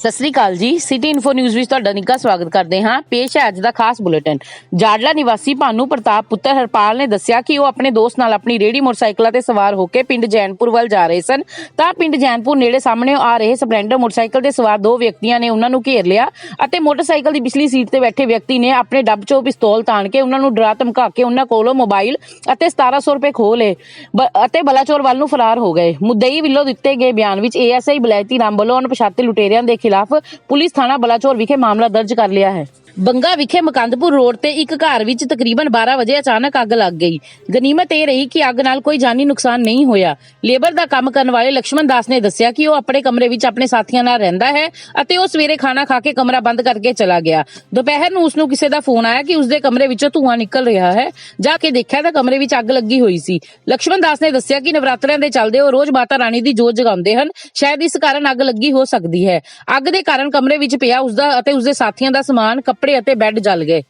ਸਤਿ ਸ੍ਰੀ ਅਕਾਲ ਜੀ। City info news ਵਿੱਚ ਤੁਹਾਡਾ ਨਿੱਘਾ ਸਵਾਗਤ ਕਰਦੇ ਹਾਂ। ਪੇਸ਼ ਹੈ ਅੱਜ ਦਾ ਖਾਸ ਬੁਲੇਟਿਨ। ਜਾੜਲਾ ਨਿਵਾਸੀ ਭਾਨੂ ਪ੍ਰਤਾਪ, ਪੁੱਤਰ ਹਰਪਾਲ ਨੇ ਦੱਸਿਆ ਕਿ ਉਹ ਆਪਣੇ ਦੋਸਤ ਨਾਲ ਆਪਣੀ ਰੇੜੀ ਮੋਟਰਸਾਈਕਲਾਂ ਤੇ ਸਵਾਰ ਹੋ ਕੇ ਪਿੰਡ ਜੈਨਪੁਰ ਵੱਲ ਜਾ ਰਹੇ ਸਨ। ਤਾਂ ਪਿੰਡ ਜੈਨਪੁਰ ਨੇੜੇ ਸਾਹਮਣੇ ਆ ਰਹੇ ਸਪਲੈਂਡਰ ਮੋਟਰਸਾਈਕਲ ਤੇ ਸਵਾਰ ਦੋ ਵਿਅਕਤੀਆਂ ਨੇ ਉਹਨਾਂ ਨੂੰ ਘੇਰ ਲਿਆ ਅਤੇ ਮੋਟਰਸਾਈਕਲ ਦੀ ਪਿਛਲੀ ਸੀਟ ਤੇ ਬੈਠੇ ਵਿਅਕਤੀ ਨੇ ਆਪਣੇ ਡੱਬ ਚੋਂ ਪਿਸਤੌਲ ਤਾਣ ਕੇ ਉਹਨਾਂ ਨੂੰ ਡਰਾ ਧਮਕਾ ਕੇ ਉਹਨਾਂ ਕੋਲੋਂ ਮੋਬਾਈਲ ਅਤੇ 1700 ਰੁਪਏ ਖੋਹ ਲਏ। ਬ- ਅਤੇ ਬਲਾਚੌਰ ਵੱਲ ਨੂੰ ਫਰਾਰ ਹੋ ਗਏ। ਮੁੱਦਈ ਵੱਲੋਂ ਦਿੱਤੇ ਗਏ ਬਿਆਨ ਵਿੱਚ ਏਐਸਆਈ ਬਲੈਤੀ ਰਾਮ ਵੱਲੋਂ ਅਣਪਛਾਤੇ ਲੁਟੇਰਿਆਂ ਦੇ ਖਿਲਾਫ ਪੁਲਿਸ ਥਾਣਾ ਬਲਾਚੌਰ ਵਿਖੇ ਮਾਮਲਾ ਦਰਜ ਕਰ ਲਿਆ ਹੈ। ਬੰਗਾ ਵਿਖੇ ਮਕੰਦਪੁਰ ਰੋਡ ਤੇ ਇੱਕ ਘਰ ਵਿੱਚ ਤਕਰੀਬਨ 12 ਵਜੇ ਅਚਾਨਕ ਅੱਗ ਲੱਗ ਗਈ। ਗਨੀਮਤ ਇਹ ਰਹੀ ਕਿ ਅੱਗ ਨਾਲ ਕੋਈ ਜਾਨੀ ਨੁਕਸਾਨ ਨਹੀਂ ਹੋਇਆ। ਲੇਬਰ ਦਾ ਕੰਮ ਕਰਨ ਵਾਲੇ ਲਕਸ਼ਮਣ ਦਾਸ ਨੇ ਦੱਸਿਆ ਕਿ ਉਹ ਆਪਣੇ ਕਮਰੇ ਵਿੱਚ ਆਪਣੇ ਸਾਥੀਆਂ ਨਾਲ ਰਹਿੰਦਾ ਹੈ ਅਤੇ ਉਹ ਸਵੇਰੇ ਖਾਣਾ ਖਾ ਕੇ ਕਮਰਾ ਬੰਦ ਕਰਕੇ ਚਲਾ ਗਿਆ। ਦੁਪਹਿਰ ਨੂੰ ਉਸ ਨੂੰ ਕਿਸੇ ਦਾ ਫੋਨ ਆਇਆ ਕਿ ਉਸ ਦੇ ਕਮਰੇ ਵਿੱਚੋਂ ਧੂੰਆਂ ਨਿਕਲ ਰਿਹਾ ਹੈ। ਜਾ ਕੇ ਦੇਖਿਆ ਤਾਂ ਕਮਰੇ ਵਿੱਚ ਅੱਗ ਲੱਗੀ ਹੋਈ ਸੀ। ਲਕਸ਼ਮਣ ਦਾਸ ਨੇ ਦੱਸਿਆ ਕਿ ਨਵਰਾਤਰਿਆਂ ਦੇ ਚੱਲਦੇ ਉਹ ਰੋਜ਼ ਮਾਤਾ ਰਾਣੀ ਦੀ ਜੋਤ ਜਗਾਉਂਦੇ ਹਨ। ਸ਼ਾਇਦ ਇਸ ਕਾਰਨ ਅੱਗ ਲੱਗੀ ਹੋ ਸਕਦੀ ਹੈ। ਅੱਗ ਦੇ ਕਾਰਨ ਕਮਰੇ ਵਿੱਚ ਪਿਆ ਉਸ ਦਾ ਅਤੇ ਉਸ ਦੇ ਸਾਥੀਆਂ ਦਾ ਸਮਾਨ ਕੱਪੜੇ ਅਤੇ ਬੈੱਡ ਜਲ ਗਏ।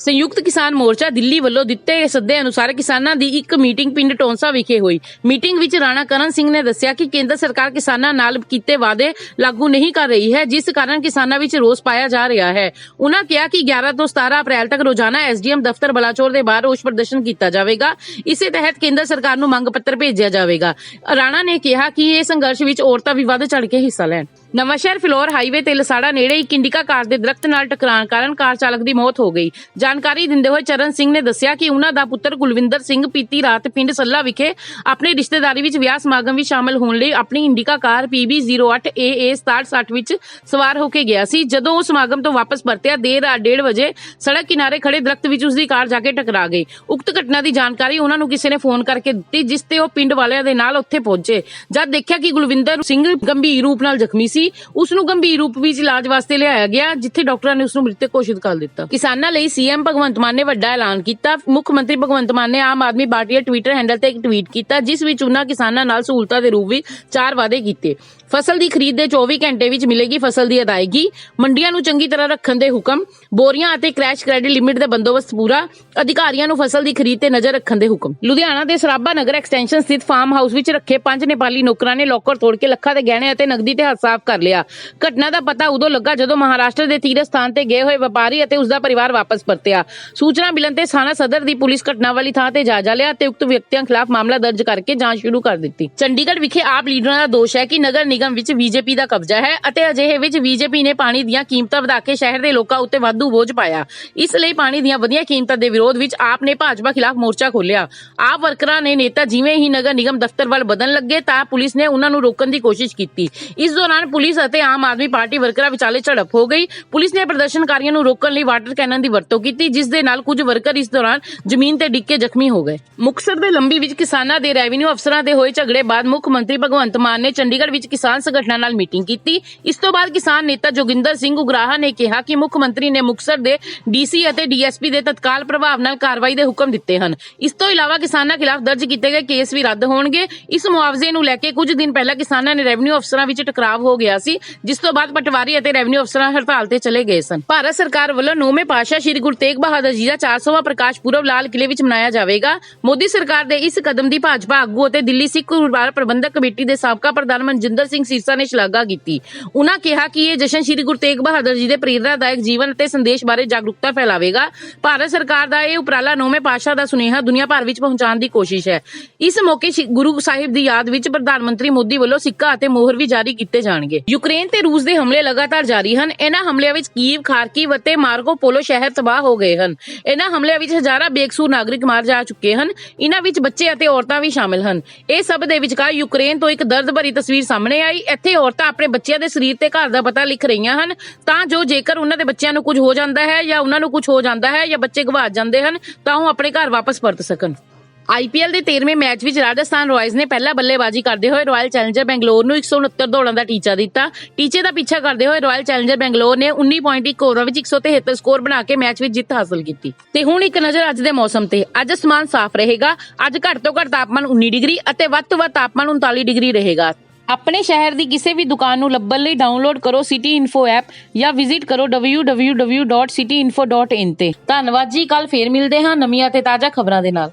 ਸੰਯੁਕਤ ਕਿਸਾਨ ਮੋਰਚਾ ਦਿੱਲੀ ਵੱਲੋਂ ਦਿੱਤੇ ਗਏ ਸੱਦੇ ਅਨੁਸਾਰ ਕਿਸਾਨਾਂ ਦੀ ਇੱਕ ਮੀਟਿੰਗ ਪਿੰਡ ਟੋਂਸਾ ਵਿਖੇ ਹੋਈ। ਮੀਟਿੰਗ ਵਿੱਚ ਰਾਣਾ ਕਰਨ ਸਿੰਘ ਨੇ ਦੱਸਿਆ ਕਿ ਕੇਂਦਰ ਸਰਕਾਰ ਕਿਸਾਨਾਂ ਨਾਲ ਕੀਤੇ ਵਾਅਦੇ ਲਾਗੂ ਨਹੀਂ ਕਰ ਰਹੀ ਹੈ, ਜਿਸ ਕਾਰਨ ਕਿਸਾਨਾਂ ਵਿੱਚ ਰੋਸ ਪਾਇਆ ਜਾ ਰਿਹਾ ਹੈ। ਉਹਨਾਂ ਕਿਹਾ ਕਿ 11 ਤੋਂ 17 ਅਪ੍ਰੈਲ ਤੱਕ ਰੋਜ਼ਾਨਾ ਐਸਡੀਐਮ ਦਫ਼ਤਰ ਬਲਾਚੌਰ ਦੇ ਬਾਹਰ ਰੋਸ ਪ੍ਰਦਰਸ਼ਨ ਕੀਤਾ ਜਾਵੇਗਾ। ਇਸੇ ਤਹਿਤ ਕੇਂਦਰ ਸਰਕਾਰ ਨੂੰ ਮੰਗ ਪੱਤਰ ਭੇਜਿਆ ਜਾਵੇਗਾ। ਰਾਣਾ ਨੇ ਕਿਹਾ ਕਿ ਇਹ ਸੰਘਰਸ਼ ਵਿੱਚ ਔਰਤਾਂ ਵੀ ਵੱਧ ਚੜ ਕੇ ਹਿੱਸਾ ਲੈਣ। ਨਵਾਂਸ਼ਹਿਰ ਫਿਲੌਰ ਹਾਈਵੇ ਤੇ ਲਸਾੜਾ ਨੇੜੇ ਇੱਕ ਇੰਡਿਕਾ ਕਾਰ ਦੇ ਦਰਖਤ ਨਾਲ ਟਕਰਾਉਣ ਕਾਰਨ ਕਾਰ ਚਾਲਕ ਦੀ ਮੌਤ ਹੋ ਗਈ। ਜਾਣਕਾਰੀ ਦਿੰਦੇ ਹੋਏ ਚਰਨ ਸਿੰਘ ਨੇ ਦੱਸਿਆ ਕਿ ਉਹਨਾਂ ਦਾ ਪੁੱਤਰ ਗੁਲਵਿੰਦਰ ਸਿੰਘ ਪੀਤੀ ਰਾਤ ਪਿੰਡ ਸੱਲਾ ਵਿਖੇ ਆਪਣੇ ਰਿਸ਼ਤੇਦਾਰੀ ਵਿੱਚ ਵਿਆਹ ਸਮਾਗਮ ਵਿੱਚ ਸ਼ਾਮਲ ਹੋਣ ਲਈ ਆਪਣੀ ਇੰਡਿਕਾ ਕਾਰ PB08AA 6760 ਵਿੱਚ ਸਵਾਰ ਹੋ ਕੇ ਗਿਆ ਸੀ। ਜਦੋਂ ਉਹ ਸਮਾਗਮ ਤੋਂ ਵਾਪਸ ਪਰਤਿਆ, ਦੇਰ ਰਾਤ 1:30 ਵਜੇ ਸੜਕ ਕਿਨਾਰੇ ਖੜੇ ਦਰਖਤ ਵਿੱਚ ਉਸ ਦੀ ਕਾਰ ਜਾ ਕੇ ਟਕਰਾ ਗਈ। ਉਕਤ ਘਟਨਾ ਦੀ ਜਾਣਕਾਰੀ ਉਹਨਾਂ ਨੂੰ ਕਿਸੇ ਨੇ ਫੋਨ ਕਰਕੇ ਦਿੱਤੀ, ਜਿਸ ਤੇ ਉਹ ਪਿੰਡ ਵਾਲਿਆਂ ਦੇ ਨਾਲ ਉੱਥੇ ਪਹੁੰਚੇ। ਜਦ ਦੇਖਿਆ ਕਿ ਗੁਲਵਿੰਦਰ ਸਿੰਘ ਗੰਭੀਰ ਰੂਪ ਨਾਲ ਜ਼ਖਮੀ ਸੀ ਉਸ ਨੂੰ ਗੰਭੀਰ ਰੂਪ ਵਿੱਚ ਇਲਾਜ ਵਾਸਤੇ ਲਿਆਇਆ ਗਿਆ, ਜਿੱਥੇ ਡਾਕਟਰਾਂ ਨੇ ਉਸ ਨੂੰ ਮ੍ਰਿਤਕ ਘੋਸ਼ਿਤ ਕਰ ਦਿੱਤਾ। ਕਿਸਾਨਾਂ ਲਈ ਸੀਐਮ ਭਗਵੰਤ ਮਾਨ ਨੇ ਵੱਡਾ ਐਲਾਨ ਕੀਤਾ। ਮੁੱਖ ਮੰਤਰੀ ਭਗਵੰਤ ਮਾਨ ਨੇ ਆਮ ਆਦਮੀ ਪਾਰਟੀ ਦੇ ਟਵਿੱਟਰ ਹੈਂਡਲ ਤੇ ਇੱਕ ਟਵੀਟ ਕੀਤਾ, ਜਿਸ ਵਿੱਚ ਉਹਨਾਂ ਕਿਸਾਨਾਂ ਨਾਲ ਸਹੂਲਤਾਂ ਦੇ ਰੂਪ ਵਿੱਚ ਚਾਰ ਵਾਅਦੇ ਕੀਤੇ। ਫਸਲ ਦੀ ਖਰੀਦ ਦੇ 24 ਘੰਟੇ ਵਿੱਚ ਮਿਲੇਗੀ ਫਸਲ ਦੀ ਅਦਾਇਗੀ, ਮੰਡੀਆਂ ਨੂੰ ਚੰਗੀ ਤਰ੍ਹਾਂ ਰੱਖਣ ਦੇ ਹੁਕਮ, ਬੋਰੀਆਂ ਅਤੇ ਕ੍ਰੈਸ਼ ਕ੍ਰੈਡਿਟ ਲਿਮਿਟ ਦਾ ਬੰਦੋਬਸਤ ਪੂਰਾ, ਅਧਿਕਾਰੀਆਂ ਨੂੰ ਫਸਲ ਦੀ ਖਰੀਦ ਤੇ ਨਜ਼ਰ ਰੱਖਣ ਦੇ ਹੁਕਮ। ਲੁਧਿਆਣਾ ਦੇ ਸਰਾਭਾ ਨਗਰ ਐਕਸਟੈਂਸ਼ਨ ਸਥਿਤ ਫਾਰਮ ਹਾਊਸ ਵਿੱਚ ਰੱਖੇ ਪੰਜ ਨੇਪਾਲੀ ਨੌਕਰਾਂ ਨੇ ਲੋਕਰ ਤੋੜ ਕੇ ਲੱਖਾਂ ਦੇ ਗਹਿਣੇ ਅਤੇ ਨਗਦੀ ਤੇ ਹੱਥ ਸਾਫ਼ ਕਰ ਲਿਆ। ਘਟਨਾ ਦਾ ਪਤਾ ਉਦੋਂ ਲੱਗਾ ਜਦੋਂ ਮਹਾਰਾਸ਼ਟਰ ਦੇ ਤੀਰਥ ਸਥਾਨ ਤੇ ਗਏ ਹੋਏ ਵਪਾਰੀ ਅਤੇ ਉਸ ਦਾ ਪਰਿਵਾਰ ਵਾਪਸ ਪਰਤਿਆ। ਸੂਚਨਾ ਮਿਲਣ ਤੇ ਥਾਣਾ ਸਦਰ ਦੀ ਪੁਲਿਸ ਘਟਨਾ ਵਾਲੀ ਥਾਂ ਤੇ ਜਾਇਜ਼ਾ ਲਿਆ ਤੇ ਉਕਤ ਵਿਅਕਤੀਆਂ ਖਿਲਾਫ ਮਾਮਲਾ ਦਰਜ ਕਰਕੇ ਜਾਂਚ ਸ਼ੁਰੂ ਕਰ ਦਿੱਤੀ। ਚੰਡੀਗੜ੍ਹ ਵਿਖੇ ਆਪ ਲੀਡਰਾਂ ਦਾ ਦੋਸ਼ ਹੈ ਕਿ ਨਗਰ ਨਿਗਮ ਵਿੱਚ ਬੀਜੇਪੀ ਦਾ ਕਬਜ਼ਾ ਹੈ ਅਤੇ ਅਜਿਹੇ ਵਿੱਚ ਬੀਜੇਪੀ ਨੇ ਪਾਣੀ ਦੀਆਂ ਕੀਮਤਾਂ ਵਧਾ ਕੇ ਸ਼ਹਿਰ ਦੇ ਲੋਕਾਂ ਉੱਤੇ ਵਾਧੂ ਬੋਝ ਪਾਇਆ। ਇਸ ਲਈ ਪਾਣੀ ਦੀਆਂ ਵਧੀਆਂ ਕੀਮਤਾਂ ਦੇ ਵਿਰੋਧ ਵਿੱਚ ਆਪ ਨੇ ਭਾਜਪਾ ਖਿਲਾਫ ਮੋਰਚਾ ਖੋਲ੍ਹਿਆ। ਆਪ ਵਰਕਰਾਂ ਨੇ ਨੇਤਾ ਜਿਵੇਂ ਹੀ ਨਗਰ ਨਿਗਮ ਦਫ਼ਤਰ ਵੱਲ ਵਧਣ ਲੱਗੇ ਤਾਂ ਪੁਲਿਸ ਨੇ ਉਹਨਾਂ ਨੂੰ ਰੋਕਣ ਦੀ ਕੋਸ਼ਿਸ਼ ਕੀਤੀ। ਇਸ ਦੌਰਾਨ ਪੁਲਿਸ ਅਤੇ ਆਮ ਆਦਮੀ ਪਾਰਟੀ ਵਰਕਰਾਂ ਵਿਚਾਲੇ ਝੜਪ ਹੋ ਗਈ। ਪੁਲਿਸ ਨੇ ਪ੍ਰਦਰਸ਼ਨਕਾਰੀਆਂ ਨੂੰ ਰੋਕਣ ਲਈ ਵਾਟਰ ਕੈਨਨ ਦੀ ਵਰਤੋਂ ਕੀਤੀ, ਜਿਸ ਦੇ ਨਾਲ ਕੁਝ ਵਰਕਰ ਇਸ ਦੌਰਾਨ ਜ਼ਮੀਨ ਤੇ ਡਿੱਗ ਕੇ ਜ਼ਖਮੀ ਹੋ ਗਏ। ਮੁਕਤਸਰ ਦੇ ਲੰਬੀ ਵਿੱਚ ਕਿਸਾਨਾਂ ਦੇ ਰੈਵਨਿਊ ਅਫਸਰਾਂ ਦੇ ਹੋਏ ਝਗੜੇ ਬਾਅਦ ਮੁੱਖ ਮੰਤਰੀ ਭਗਵੰਤ ਮਾਨ ਨੇ ਚੰਡੀਗੜ੍ਹ ਵਿੱਚ ਕਿਸਾਨ ਸੰਗਠਨਾਂ ਨਾਲ ਮੀਟਿੰਗ ਕੀਤੀ। ਇਸ ਤੋਂ ਬਾਅਦ ਕਿਸਾਨ ਨੇਤਾ ਜੋਗਿੰਦਰ ਸਿੰਘ ਉਗਰਾਹਾ ਨੇ ਕਿਹਾ ਕਿ ਮੁੱਖ ਮੰਤਰੀ ਨੇ ਮੁਕਤਸਰ ਦੇ ਡੀਸੀ ਅਤੇ ਡੀਐਸਪੀ ਦੇ ਤਤਕਾਲ ਪ੍ਰਭਾਵ ਨਾਲ ਕਾਰਵਾਈ ਦੇ ਹੁਕਮ ਦਿੱਤੇ ਹਨ। ਇਸ ਤੋਂ ਇਲਾਵਾ ਕਿਸਾਨਾਂ ਖਿਲਾਫ ਦਰਜ ਕੀਤੇ ਗਏ ਕੇਸ ਵੀ ਰੱਦ ਹੋਣਗੇ। ਇਸ ਮੁਆਵਜ਼ੇ ਨੂੰ ਲੈ ਕੇ ਕੁਝ ਦਿਨ ਪਹਿਲਾਂ ਕਿਸਾਨਾਂ ਨੇ ਰੈਵਨਿਊ ਅਫਸਰਾਂ ਵਿੱਚ ਟਕਰਾਵ ਹੋ ਗਿਆ। ਸੀ, ਜਿਸ ਤੋਂ ਬਾਅਦ ਪਟਵਾਰੀ ਅਤੇ ਰੈਵਨਿਊ ਅਫਸਰਾਂ ਹੜਤਾਲ ਤੇ ਚਲੇ ਗਏ ਸਨ। ਭਾਰਤ ਸਰਕਾਰ ਵੱਲੋਂ ਨੌਵੇਂ ਪਾਤਸ਼ਾਹ ਸ੍ਰੀ ਗੁਰੂ ਤੇਗ ਬਹਾਦਰ ਜੀ ਦਾ 400ਵਾਂ ਪ੍ਰਕਾਸ਼ ਪੁਰਬ ਲਾਲ ਕਿਲੇ ਵਿੱਚ ਮਨਾਇਆ ਜਾਵੇਗਾ। ਮੋਦੀ ਸਰਕਾਰ ਦੇ ਇਸ ਕਦਮ ਦੀ ਭਾਜਪਾ ਆਗੂ ਅਤੇ ਦਿੱਲੀ ਸਿੱਖ ਗੁਰਦੁਆਰਾ ਪ੍ਰਬੰਧਕ ਕਮੇਟੀ ਦੇ ਸਾਬਕਾ ਪ੍ਰਧਾਨ ਮਨਜਿੰਦਰ ਸਿੰਘ ਸਿਰਸਾ ਨੇ ਸ਼ਲਾਘਾ ਕੀਤੀ। ਉਹਨਾਂ ਕਿਹਾ ਕਿ ਇਹ ਜਸ਼ਨ ਸ੍ਰੀ ਗੁਰੂ ਤੇਗ ਬਹਾਦਰ ਜੀ ਦੇ ਪ੍ਰੇਰਨਾਦਾਇਕ ਜੀਵਨ ਅਤੇ ਸੰਦੇਸ਼ ਬਾਰੇ ਜਾਗਰੂਕਤਾ ਫੈਲਾਵੇਗਾ। ਭਾਰਤ ਸਰਕਾਰ ਦਾ ਇਹ ਉਪਰਾਲਾ ਨੌਵੇਂ ਪਾਤਸ਼ਾਹ ਦਾ ਸੁਨੇਹਾ ਦੁਨੀਆ ਭਰ ਵਿੱਚ ਪਹੁੰਚਾਉਣ ਦੀ ਕੋਸ਼ਿਸ਼ ਹੈ। ਇਸ ਮੌਕੇ ਗੁਰੂ ਸਾਹਿਬ ਦੀ ਯਾਦ ਵਿੱਚ ਪ੍ਰਧਾਨ ਮੰਤਰੀ ਮੋਦੀ ਵੱਲੋਂ ਸਿੱਕਾ ਅਤੇ ਮੋਹਰ ਵੀ ਜਾਰੀ ਕੀਤੇ ਜਾਣਗੇ। ਯੂਕਰੇਨ ਤੇ ਰੂਸ ਦੇ ਹਮਲੇ ਲਗਾਤਾਰ ਜਾਰੀ ਹਨ। ਇਹਨਾਂ ਹਮਲਿਆਂ ਵਿੱਚ ਕੀਵ, ਖਾਰਕੀਵ ਅਤੇ ਮਾਰਗੋ ਪੋਲੋ ਸ਼ਹਿਰ ਤਬਾਹ ਹੋ ਗਏ ਹਨ। ਇਹਨਾਂ ਹਮਲਿਆਂ ਵਿੱਚ ਹਜ਼ਾਰਾਂ ਬੇਕਸੂਰ ਨਾਗਰਿਕ ਮਾਰ ਜਾ ਚੁੱਕੇ ਹਨ। ਇਹਨਾਂ ਵਿੱਚ ਬੱਚੇ ਅਤੇ ਔਰਤਾਂ ਵੀ ਸ਼ਾਮਿਲ ਹਨ। ਇਹ ਸਭ ਦੇ ਵਿਚਕਾਰ ਯੂਕਰੇਨ ਤੋਂ ਇੱਕ ਦਰਦ ਭਰੀ ਤਸਵੀਰ ਸਾਹਮਣੇ ਆਈ। ਇੱਥੇ ਔਰਤਾਂ ਆਪਣੇ ਬੱਚਿਆਂ ਦੇ ਸਰੀਰ ਤੇ ਘਰ ਦਾ ਪਤਾ ਲਿਖ ਰਹੀਆਂ ਹਨ। ਤਾਂ ਜੋ ਜੇਕਰ ਉਹਨਾਂ ਦੇ ਬੱਚਿਆਂ ਨੂੰ ਕੁਝ ਹੋ ਜਾਂਦਾ ਹੈ ਜਾਂ ਉਹਨਾਂ ਨੂੰ ਕੁਝ ਹੋ ਜਾਂਦਾ ਹੈ ਜਾਂ ਬੱਚੇ ਗਵਾ ਜਾਂਦੇ ਹਨ, ਤਾਂ ਉਹ ਆਪਣੇ ਘਰ ਵਾਪਸ ਪਰਤ ਸਕਣ। ਆਈਪੀਐਲ ਦੇ 13ਵੇਂ ਮੈਚ ਵਿੱਚ ਰਾਜਸਥਾਨ ਰਾਇਲਸ ਨੇ ਪਹਿਲਾ ਬੱਲੇਬਾਜ਼ੀ ਕਰਦੇ ਹੋਏ ਰਾਇਲ ਚੈਲੰਜਰ ਬੈਂਗਲੌਰ ਨੂੰ 169 ਦੌੜਾਂ ਦਾ ਟੀਚਾ ਦਿੱਤਾ। ਟੀਚੇ ਦਾ ਪਿੱਛਾ ਕਰਦੇ ਹੋਏ ਰਾਇਲ ਚੈਲੰਜਰ ਬੈਂਗਲੌਰ ਨੇ ਉੱਨੀ ਪੁਆਇੰਟ ਇੱਕ ਓਵਰ ਵਿੱਚ 173 ਸਕੋਰ ਬਣਾ ਕੇ ਮੈਚ ਵਿੱਚ ਜਿੱਤ ਹਾਸਲ ਕੀਤੀ। ਤੇ ਹੁਣ ਇੱਕ ਨਜ਼ਰ ਅੱਜ ਦੇ ਮੌਸਮ ਤੇ। ਅੱਜ ਅਸਮਾਨ ਸਾਫ਼ ਰਹੇਗਾ। ਅੱਜ ਘੱਟ ਤੋਂ ਘੱਟ ਤਾਪਮਾਨ 19 ਡਿਗਰੀ ਅਤੇ ਵੱਧ ਤੋਂ ਵੱਧ ਤਾਪਮਾਨ 39 ਡਿਗਰੀ ਰਹੇਗਾ। ਆਪਣੇ ਸ਼ਹਿਰ ਦੀ ਕਿਸੇ ਵੀ ਦੁਕਾਨ ਨੂੰ ਲੱਭਣ ਲਈ ਡਾਊਨਲੋਡ ਕਰੋ ਸਿਟੀ ਇਨਫੋ ਐਪ ਜਾਂ ਵਿਜ਼ਿਟ ਕਰੋ www.cityinfo.in ਤੇ। ਧੰਨਵਾਦ ਜੀ। ਕੱਲ ਫੇਰ ਮਿਲਦੇ ਹਾਂ ਨਵੀਆਂ ਤੇ ਤਾਜ਼ਾ ਖਬਰਾਂ ਦੇ ਨਾਲ।